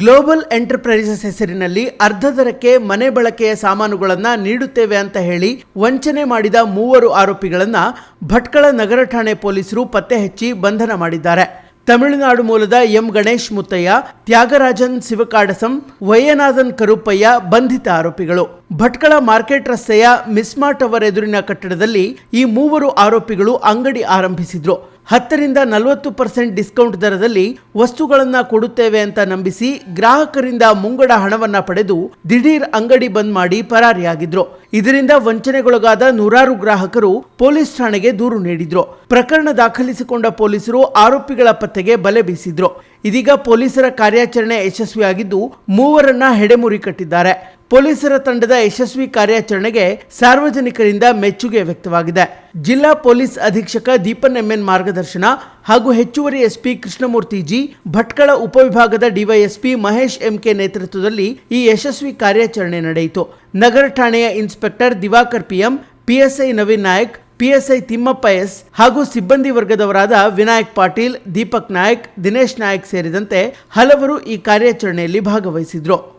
Global enterprises ಹೆಸರಿನಲ್ಲಿ ಅರ್ಧ ದರಕ್ಕೆ ಮನೆ ಬಳಕೆಯ ಸಾಮಾನುಗಳನ್ನು ನೀಡುತ್ತೇವೆ ಅಂತ ಹೇಳಿ ವಂಚನೆ ಮಾಡಿದ ಮೂವರು ಆರೋಪಿಗಳನ್ನು ಭಟ್ಕಳ ನಗರ ಠಾಣೆ ಪೊಲೀಸರು ಪತ್ತೆ ಹಚ್ಚಿ ಬಂಧನ ಮಾಡಿದ್ದಾರೆ. ತಮಿಳುನಾಡು ಮೂಲದ ಎಂ ಗಣೇಶ್ ಮುತ್ತಯ್ಯ, ತ್ಯಾಗರಾಜನ್ ಶಿವಕಾಡಸಂ ವಯ್ಯನಾಥನ್ ಕರುಪ್ಪಯ್ಯ ಬಂಧಿತ ಆರೋಪಿಗಳು. ಭಟ್ಕಳ ಮಾರ್ಕೆಟ್ ರಸ್ತೆಯ ಮಿಸ್ಮಾರ್ಟ್ ಅವರ ಎದುರಿನ ಕಟ್ಟಡದಲ್ಲಿ ಈ ಮೂವರು ಆರೋಪಿಗಳು ಅಂಗಡಿ ಆರಂಭಿಸಿದ್ರು. ಹತ್ತರಿಂದ ನಲವತ್ತು ಪರ್ಸೆಂಟ್ ಡಿಸ್ಕೌಂಟ್ ದರದಲ್ಲಿ ವಸ್ತುಗಳನ್ನು ಕೊಡುತ್ತೇವೆ ಅಂತ ನಂಬಿಸಿ ಗ್ರಾಹಕರಿಂದ ಮುಂಗಡ ಹಣವನ್ನ ಪಡೆದು ದಿಢೀರ್ ಅಂಗಡಿ ಬಂದ್ ಮಾಡಿ ಪರಾರಿಯಾಗಿದ್ರು. ಇದರಿಂದ ವಂಚನೆಗೊಳಗಾದ ನೂರಾರು ಗ್ರಾಹಕರು ಪೊಲೀಸ್ ಠಾಣೆಗೆ ದೂರು ನೀಡಿದ್ರು. ಪ್ರಕರಣ ದಾಖಲಿಸಿಕೊಂಡ ಪೊಲೀಸರು ಆರೋಪಿಗಳ ಪತ್ತೆಗೆ ಬಲೆ ಬೀಸಿದ್ರು. ಇದೀಗ ಪೊಲೀಸರ ಕಾರ್ಯಾಚರಣೆ ಯಶಸ್ವಿಯಾಗಿದ್ದು ಮೂವರನ್ನ ಹೆಡೆಮುರಿ ಕಟ್ಟಿದ್ದಾರೆ. ಪೊಲೀಸರ ತಂಡದ ಯಶಸ್ವಿ ಕಾರ್ಯಾಚರಣೆಗೆ ಸಾರ್ವಜನಿಕರಿಂದ ಮೆಚ್ಚುಗೆ ವ್ಯಕ್ತವಾಗಿದೆ. ಜಿಲ್ಲಾ ಪೊಲೀಸ್ ಅಧೀಕ್ಷಕ ದೀಪನ್ ಎಂಎನ್ ಮಾರ್ಗದರ್ಶನ ಹಾಗೂ ಹೆಚ್ಚುವರಿ ಎಸ್ಪಿ ಕೃಷ್ಣಮೂರ್ತಿ ಜಿ, ಭಟ್ಕಳ ಉಪವಿಭಾಗದ ಡಿವೈಎಸ್ಪಿ ಮಹೇಶ್ ಎಂಕೆ ನೇತೃತ್ವದಲ್ಲಿ ಈ ಯಶಸ್ವಿ ಕಾರ್ಯಾಚರಣೆ ನಡೆಯಿತು. ನಗರ ಠಾಣೆಯ inspector Diwakar PM PSI Naveen Nayak PSI Thimmappa S ಹಾಗೂ ಸಿಬ್ಬಂದಿ ವರ್ಗದವರಾದ ವಿನಾಯಕ್ ಪಾಟೀಲ್, ದೀಪಕ್ ನಾಯಕ್, ದಿನೇಶ್ ನಾಯಕ್ ಸೇರಿದಂತೆ ಹಲವರು ಈ ಕಾರ್ಯಾಚರಣೆಯಲ್ಲಿ ಭಾಗವಹಿಸಿದ್ರು.